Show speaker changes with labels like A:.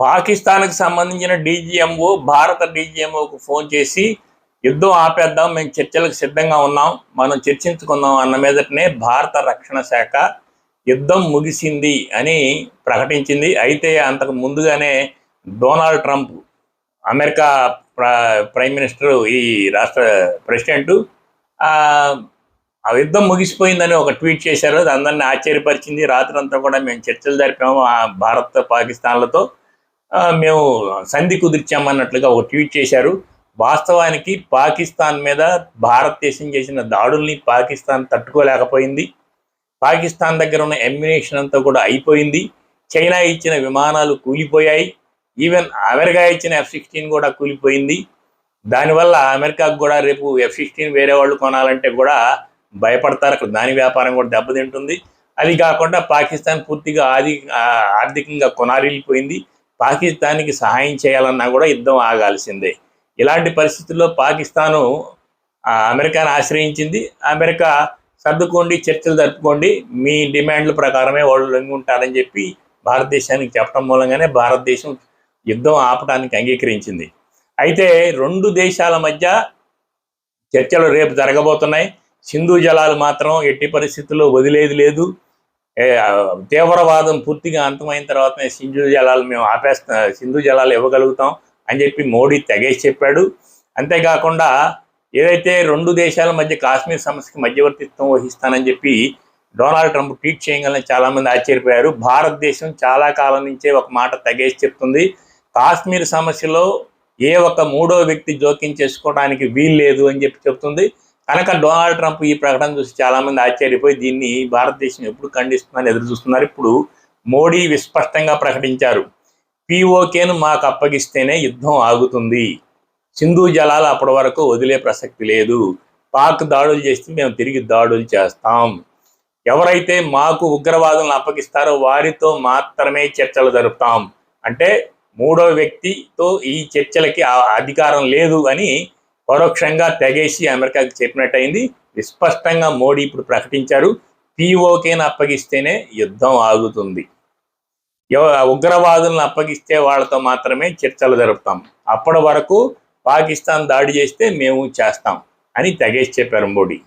A: పాకిస్తాన్కి సంబంధించిన డీజీఎంఓ భారత డీజీఎంఓకు ఫోన్ చేసి యుద్ధం ఆపేద్దాం మేము చర్చలకు సిద్ధంగా ఉన్నాం మనం చర్చించుకుందాం అన్న మీదటనే భారత రక్షణ శాఖ యుద్ధం ముగిసింది అని ప్రకటించింది. అయితే అంతకు ముందుగానే డొనాల్డ్ ట్రంప్ అమెరికా ప్ర- ప్రైమ్ మినిస్టర్ ఈ రాష్ట్ర ప్రెసిడెంట్ ఆ యుద్ధం ముగిసిపోయిందని ఒక ట్వీట్ చేశారు. అది అందరిని ఆశ్చర్యపరిచింది. రాత్రంతా కూడా మేము చర్చలు జరిపాము ఆ భారత్ పాకిస్తాన్లతో. మేము సంధి కుదిర్చామన్నట్లుగా ఒక ట్వీట్ చేశారు. వాస్తవానికి పాకిస్తాన్ మీద భారతదేశం చేసిన దాడుల్ని పాకిస్తాన్ తట్టుకోలేకపోయింది. పాకిస్తాన్ దగ్గర ఉన్న ఎమ్యునేషన్ అంతా కూడా అయిపోయింది. చైనా ఇచ్చిన విమానాలు కూలిపోయాయి. ఈవెన్ అమెరికా ఇచ్చిన ఎఫ్ సిక్స్టీన్ కూడా కూలిపోయింది. దానివల్ల అమెరికాకు కూడా రేపు ఎఫ్ సిక్స్టీన్ వేరే వాళ్ళు కొనాలంటే కూడా భయపడతారు. అక్కడ దాని వ్యాపారం కూడా దెబ్బతింటుంది. అది కాకుండా పాకిస్తాన్ పూర్తిగా ఆది ఆర్థికంగా కొనారిల్లిపోయింది పాకిస్తాన్కి సహాయం చేయాలన్నా కూడా యుద్ధం ఆగాల్సిందే. ఇలాంటి పరిస్థితుల్లో పాకిస్తాను అమెరికాను ఆశ్రయించింది. అమెరికా సర్దుకోండి చర్చలు జరుపుకోండి. మీ డిమాండ్ల ప్రకారమే వాళ్ళు లొంగి ఉంటారని చెప్పి భారతదేశానికి చెప్పడం మూలంగానే భారతదేశం యుద్ధం ఆపడానికి అంగీకరించింది. అయితే రెండు దేశాల మధ్య చర్చలు రేపు జరగబోతున్నాయి. సింధు జలాలు మాత్రం ఎట్టి పరిస్థితుల్లో వదిలేది లేదు. తీవ్రవాదం పూర్తిగా అంతమైన తర్వాతనే సింధు జలాలు మేము ఆపేస్తా సింధు జలాలు ఇవ్వగలుగుతాం అని చెప్పి మోడీ తెగేసి చెప్పాడు. అంతేకాకుండా ఏదైతే రెండు దేశాల మధ్య కాశ్మీర్ సమస్యకి మధ్యవర్తిత్వం వహిస్తానని చెప్పి డొనాల్డ్ ట్రంప్ ట్వీట్ చేయగలని చాలామంది ఆశ్చర్యపోయారు. భారతదేశం చాలా కాలం నుంచే ఒక మాట తెగేసి చెప్తుంది. కాశ్మీర్ సమస్యలో ఏ ఒక్క మూడో వ్యక్తి జోక్యం చేసుకోవడానికి వీలు లేదు అని చెప్పి చెప్తుంది. కనుక డొనాల్డ్ ట్రంప్ ఈ ప్రకటన చూసి చాలా మంది ఆశ్చర్యపోయి దీన్ని భారతదేశం ఎప్పుడు ఖండిస్తుందని ఎదురు చూస్తున్నారు. ఇప్పుడు మోడీ విస్పష్టంగా ప్రకటించారు. పిఓకేను మాకు అప్పగిస్తేనే యుద్ధం ఆగుతుంది. సింధు జలాలు అప్పటి వరకు వదిలే ప్రసక్తి లేదు. పాక్ దాడులు చేస్తే మేము తిరిగి దాడులు చేస్తాం. ఎవరైతే మాకు ఉగ్రవాదులను అప్పగిస్తారో వారితో మాత్రమే చర్చలు జరుపుతాం. అంటే మూడో వ్యక్తితో ఈ చర్చలకి అధికారం లేదు అని పరోక్షంగా తెగేసి అమెరికాకి చెప్పినట్టయింది. స్పష్టంగా మోడీ ఇప్పుడు ప్రకటించారు. పీఓకేని అప్పగిస్తేనే యుద్ధం ఆగుతుంది. ఉగ్రవాదులను అప్పగిస్తే వాళ్ళతో మాత్రమే చర్చలు జరుపుతాం. అప్పటి వరకు పాకిస్తాన్ దాడి చేస్తే మేము చేస్తాం అని తెగేసి చెప్పారు మోడీ.